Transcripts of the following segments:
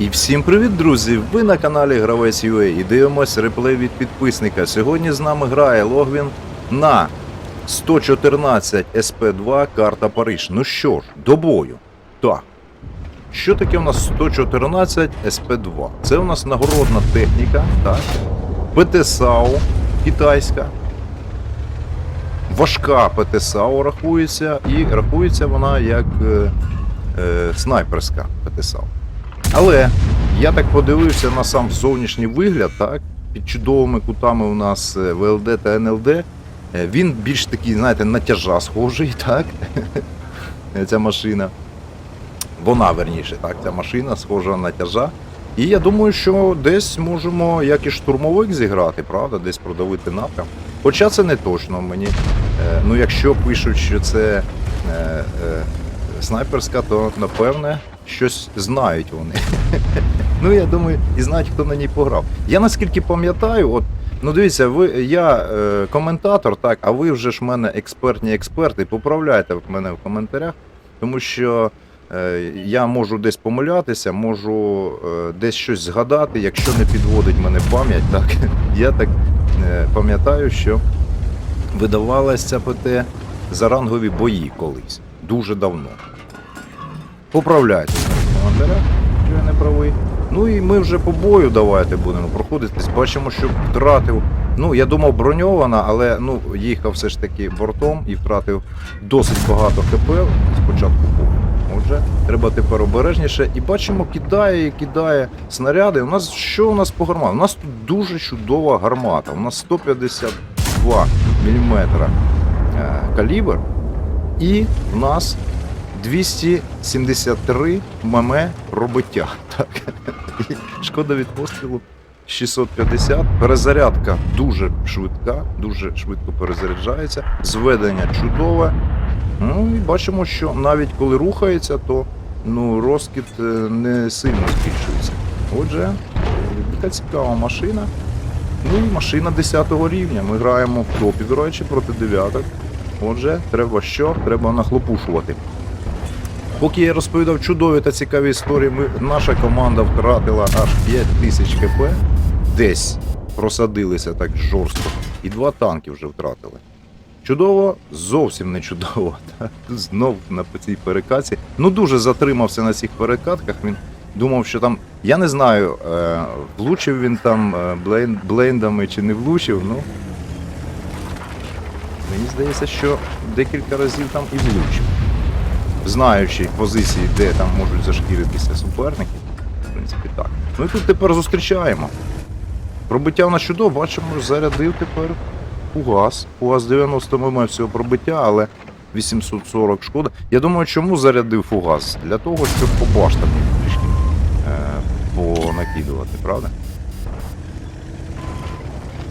І всім привіт, друзі! Ви на каналі Гравець UA і дивимось реплей від підписника. Сьогодні з нами грає Логвін на 114 СП2 карта Париж. Ну що ж, до бою. Так. Що таке у нас 114 СП2? Це у нас нагородна техніка, так? ПТ-САУ китайська. Важка ПТ-САУ рахується, і рахується вона як е, е, снайперська ПТ-САУ. Але я так подивився на сам зовнішній вигляд, так, під чудовими кутами у нас е, ВЛД та НЛД. Е, Він більш такий, знаєте, на тяжа схожий, так? Ця машина. Вона верніше, так, ця машина схожа на тяжа. І я думаю, що десь можемо як і штурмовик зіграти, правда, десь продавити напрям. Хоча це не точно мені. Е, Ну, якщо пишуть, що це е, е, снайперська, то напевне щось знають вони. ну, я думаю, і знають, хто на ній пограв. Я наскільки пам'ятаю, от. Ну, дивіться, ви я е, коментатор, так, а ви вже ж мене експертні експерти. Поправляйте мене в коментарях, тому що е, я можу десь помилятися, можу е, десь щось згадати, якщо не підводить мене пам'ять, так я так е, пам'ятаю, що видавалася ПТ за рангові бої колись, дуже давно. Поправляйте в коментарях, що я не правий. Ну і ми вже по бою давайте будемо проходитись. Бачимо, що втратив. Ну, я думав, броньована, але ну, їхав все ж таки бортом і втратив досить багато ХП спочатку бою. Отже, треба тепер обережніше. І бачимо, кидає і кидає снаряди. У нас що у нас по гарматам? У нас тут дуже чудова гармата. У нас 152 мм е, калібр. І в нас 273 мм пробиття. Так. Шкода від пострілу 650. Перезарядка дуже швидка, дуже швидко перезаряджається. Зведення чудове. Ну і бачимо, що навіть коли рухається, то ну, розкид е, не сильно збільшується. Отже, така цікава машина. Ну і машина 10 рівня. Ми граємо в топі, до речі, проти дев'яток. Отже, треба що? Треба нахлопушувати. Поки я розповідав чудові та цікаві історії, ми, наша команда втратила аж 5 тисяч хп. Десь просадилися так жорстко. І два танки вже втратили. Чудово, зовсім не чудово. Знов на цій перекатці. Ну дуже затримався на цих перекатках. Він думав, що там. Я не знаю, е, влучив він там е, блейн, блейндами чи не влучив. Ну мені здається, що декілька разів там і влучив. Знаючи позиції, де там можуть зашкіритися суперники. В принципі, так. Ну і тут тепер зустрічаємо. Пробиття у нас чудово, бачимо, зарядив тепер Фугас. Фугас 90 мм всього пробиття, але 840 шкода. Я думаю, чому зарядив фугас? Для того, щоб по баштам трішки е, понакидувати, правда?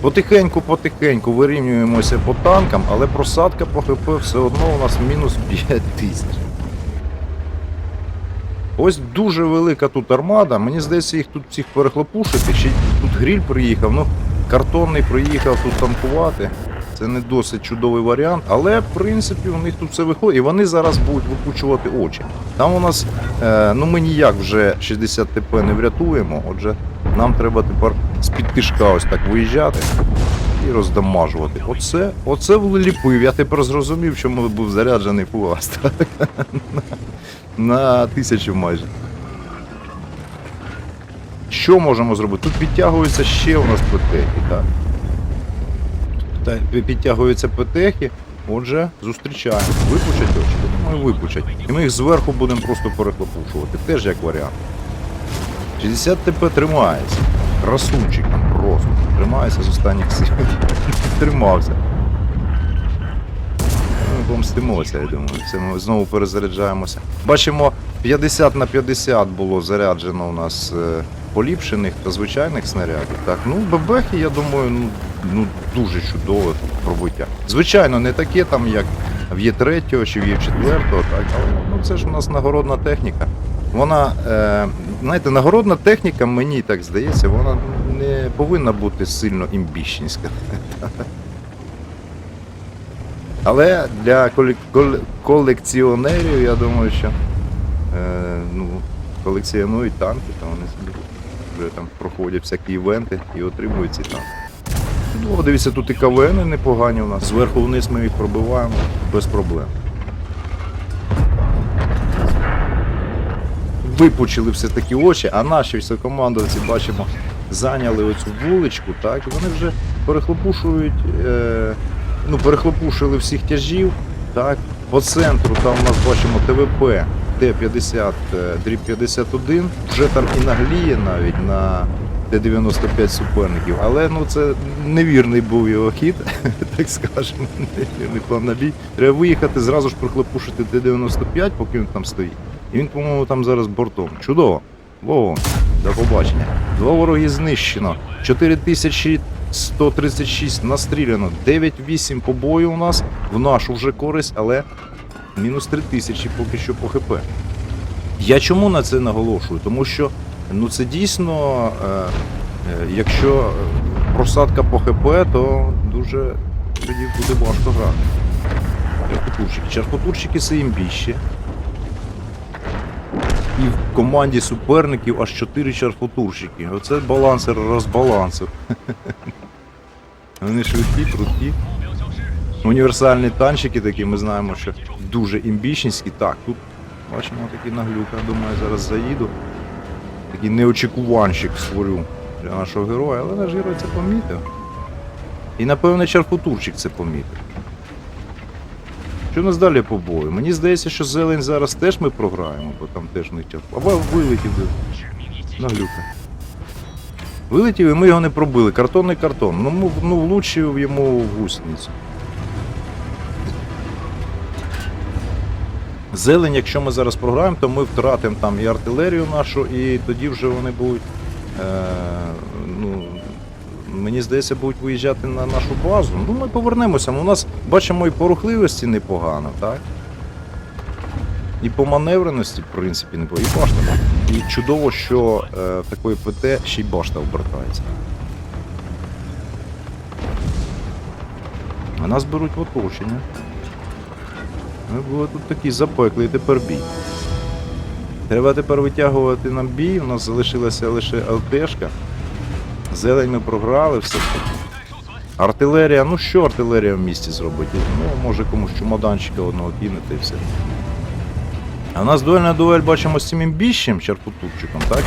Потихеньку, потихеньку вирівнюємося по танкам, але просадка по ХП все одно у нас мінус 5 тисяч. Ось дуже велика тут армада. Мені здається, їх тут всіх перехлопушити. Ще тут гріль приїхав. Ну, картонний приїхав тут танкувати. Це не досить чудовий варіант, але в принципі у них тут все виходить, і вони зараз будуть викучувати очі. Там у нас, е, ну ми ніяк вже 60 ТП не врятуємо, отже, нам треба тепер з-під тишка ось так виїжджати і роздамажувати. Оце, оце вліпив. Я тепер зрозумів, чому був заряджений фугас. так? На тисячу майже. Що можемо зробити? Тут підтягуються ще у нас петехи, так? Та- Підтягуються петехи, отже, зустрічаємо. Випучать очі? Думаю, випучать. І ми їх зверху будемо просто перехлопушувати. Теж як варіант. 60 ТП тримається. Красунчик просто. Тримається з останніх сил. Тримався. Ми помстимося, я думаю. Це ми знову перезаряджаємося. Бачимо, 50 на 50 було заряджено у нас е, поліпшених та звичайних снарядів. Так, ну бебехи, я думаю, ну, ну дуже чудове пробиття. Звичайно, не таке там, як в Є3 чи в Є4, так, але ну, це ж у нас нагородна техніка. Вона, е, знаєте, нагородна техніка, мені так здається, вона не повинна бути сильно імбіщенська. Але для колекціонерів, я думаю, що е, ну, колекціонують танки, то вони собі вже там проходять всякі івенти і отримують ці танки. Ну, дивіться, тут і КВН непогані у нас. Зверху вниз ми їх пробиваємо без проблем. Випучили все-таки очі, а наші високомандовці, бачимо, зайняли оцю вуличку, так, і вони вже перехлопушують, е, ну, перехлопушили всіх тяжів, так. По центру там у нас бачимо ТВП Т-50, е, дріб 51, вже там і нагліє навіть на Т-95 суперників, але ну це невірний був його хід, так скажемо, невірний план на. Треба виїхати, зразу ж прихлопушити Т-95, поки він там стоїть. І він, по-моєму, там зараз бортом. Чудово. Вова, до побачення. Два вороги знищено. 4136 настріляно. 9-8 по бою у нас. В нашу вже користь, але мінус 3000 поки що по ХП. Я чому на це наголошую? Тому що ну це дійсно, е, е, якщо е, просадка по ХП, то дуже тоді буде важко грати. Чарпотурчики. Чарпотурчики це імбіщі. І в команді суперників аж 4 чарфотурщики. Оце балансер розбалансив. Вони швидкі, круткі. Універсальні танчики такі, ми знаємо, що дуже імбічницькі. Так, тут бачимо такі наглюка. Думаю, зараз заїду. Такий неочікуванчик створю для нашого героя, але наш герой це помітив. І напевне чарфотурчик це помітив. Що нас далі по бою? Мені здається, що зелень зараз теж ми програємо, бо там теж не чарп. Або вилетів де. Наглюка. Вилетів і ми його не пробили. Картонний картон. Ну, ну влучив йому в гусеницю. Зелень, якщо ми зараз програємо, то ми втратимо там і артилерію нашу, і тоді вже вони будуть. Е, ну, мені здається, будуть виїжджати на нашу базу. Ну, ми повернемося. У нас бачимо і по рухливості непогано, так? І по маневреності, в принципі, непогано. І башта. І чудово, що е, такої ПТ ще й башта обертається. А нас беруть в оточення. Ми були тут такі запеклий тепер бій. Треба тепер витягувати нам бій, у нас залишилася лише ЛТшка. Зелень ми програли, все. Артилерія, ну що артилерія в місті зробить? Ну, може комусь чумоданчика одного кинути і все. А у нас дуельна дуель бачимо з цим імбіщем, чарпутурчиком, так?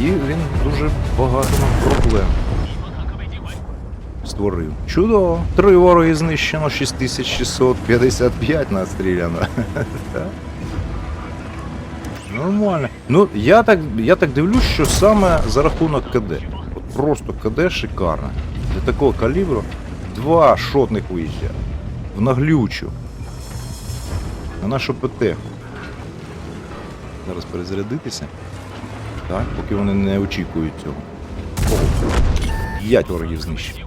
І він дуже багато нам проблем створив. Чудово! Три вороги знищено, 6655 настріляно. Нормально. Ну, я так, я так дивлюсь, що саме за рахунок КД. Просто КД шикарно. Для такого калібру два шотних виїжджає. В наглючу. На нашу ПТ. Зараз перезарядитися. Так, поки вони не очікують цього. О, п'ять ворогів знищено.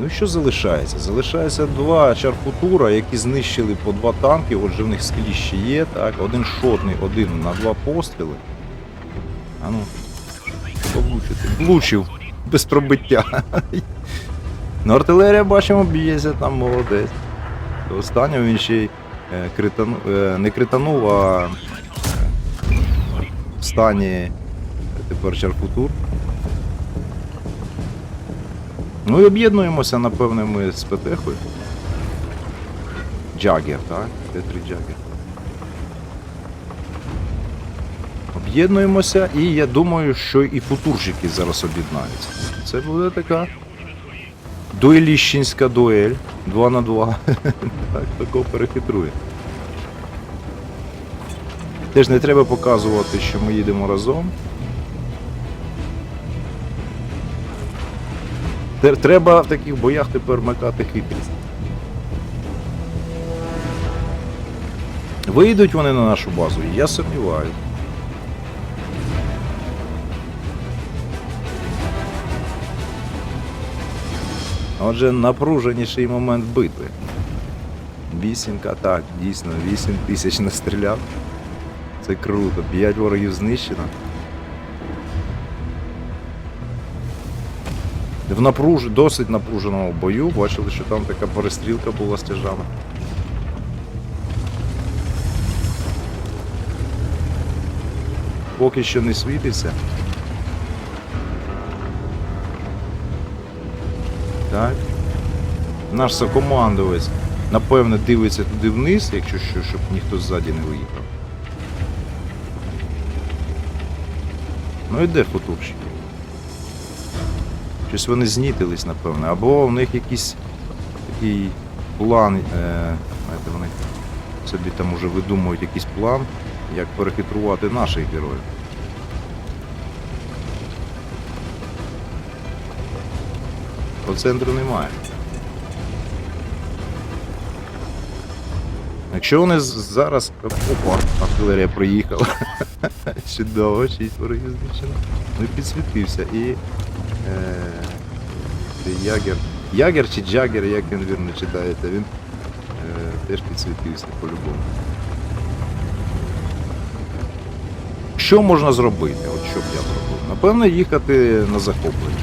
Ну і що залишається? Залишається два чарфутура, які знищили по два танки, отже в них склі ще є, так, один шотний, один на два постріли. А ну, влучити. Влучив без пробиття. Ну, артилерія бачимо, б'ється там молодець. До останнього він ще й е, критану, е, не кританув, а е, в стані тепер чарфутур. Ну і об'єднуємося, напевне, ми з Петехою. Джагер, так? Т3 Джагер. Об'єднуємося і я думаю, що і футурщики зараз об'єднаються. Це буде така дуеліщинська дуель. 2 на 2. Так, такого перехитрує. Теж не треба показувати, що ми їдемо разом. Треба в таких боях тепер макати хитрість. Вийдуть вони на нашу базу, я сумніваюся. Отже, напруженіший момент битви. Вісімка, так, дійсно, 8 тисяч настріляв. Це круто. 5 ворогів знищено. В напруж... досить напруженому бою бачили, що там така перестрілка була з тяжами. поки що не світиться. Так. Наш сокомандовець, напевно, дивиться туди вниз, якщо що, щоб ніхто ззаді не виїхав. Ну і де футурщики? Щось вони знітились, напевно. Або в них якийсь такий план. Е, знаєте, вони собі там уже видумують якийсь план, як перехитрувати наших героїв. По центру немає. Якщо вони зараз. Опа, артилерія проїхала. Чудово, 6 ворогів знищено. Ну і підсвітився. І. Е, Ягер. Ягер чи Джагер, як він вірно читаєте, він е, теж підсвітився по-любому. Що можна зробити? От що б я зробив? Напевно, їхати на захоплення.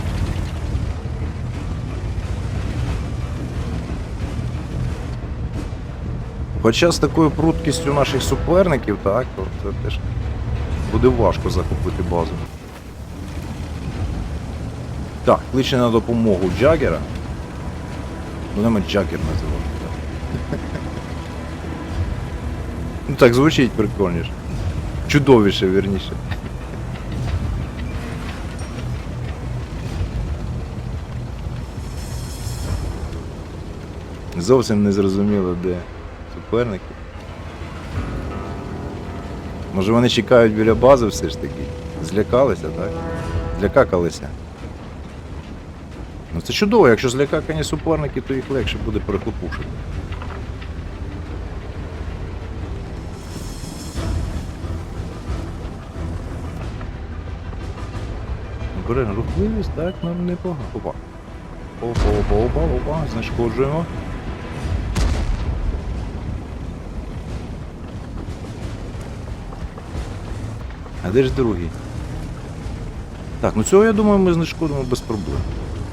Хоча з такою пруткістю наших суперників, так, то це теж буде важко захопити базу. Так, кличе на допомогу Джагера. Будемо Джагер називати. Так. ну так звучить прикольніше. Чудовіше, вірніше. Зовсім не зрозуміло, де суперники. Може вони чекають біля бази все ж таки? Злякалися, так? Злякакалися. Ну це чудово, якщо злякакані суперники, то їх легше буде перехлопушити. Рухливість, так, нам непогано. Опа. Опа, опа, опа, опа, знешкоджуємо. А де ж другий? Так, ну цього я думаю ми знешкодимо без проблем.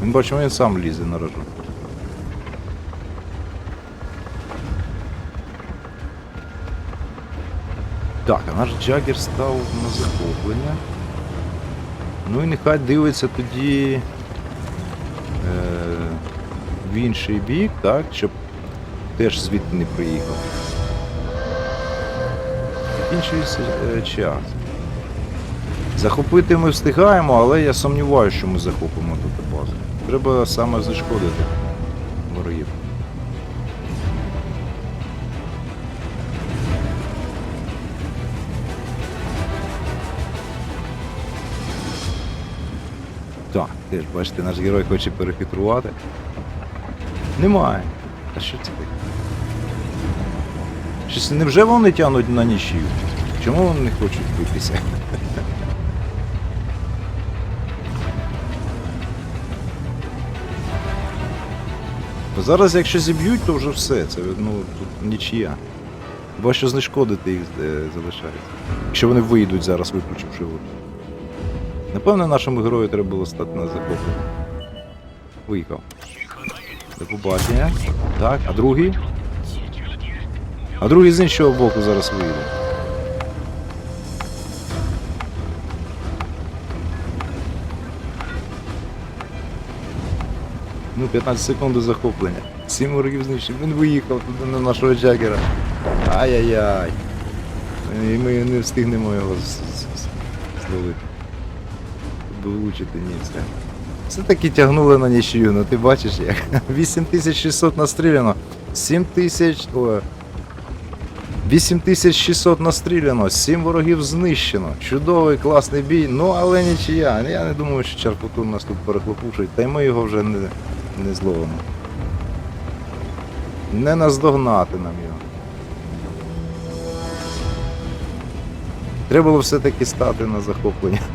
Він бачимо, він сам лізе на рожу. Так, а наш Джагер став на захоплення. Ну і нехай дивиться тоді е, в інший бік, так, щоб теж звідти не приїхав. Інший е, час. Захопити ми встигаємо, але я сумніваюся, що ми захопимо тут базу. Треба саме зашкодити ворогів. Так, теж бачите, наш герой хоче перехитрувати. Немає. А що це таке? Щось невже вони тягнуть на нічию? Чому вони не хочуть битися? Бо Зараз, якщо зіб'ють, то вже все. Це ну, тут нічия. Хіба що знешкодити їх е, залишається. Якщо вони вийдуть зараз, виключивши воду. Напевно, нашому герою треба було стати на захоплення. Виїхав. До побачення. Так, а другий? А другий з іншого боку зараз виїде. Ну, 15 секунд до захоплення. Сім ворогів знищив. Він виїхав туди на нашого джагера. Ай-яй-яй. І ми не встигнемо його зловити. Щоб влучити, ні, все. Все-таки тягнули на нічию, ну ти бачиш як. 8600 настріляно. 7000. 8600 настріляно, 7 ворогів знищено. Чудовий, класний бій, ну але нічия. Я не думаю, що Чарпутун нас тут перехлопушить, та й ми його вже не, не зловимо. Не наздогнати нам його. Треба було все-таки стати на захоплення.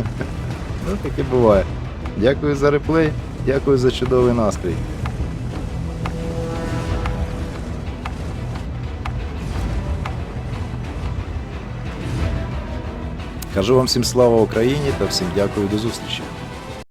Ну, таке буває. Дякую за реплей, дякую за чудовий настрій. Кажу вам всім слава Україні та всім дякую до зустрічі.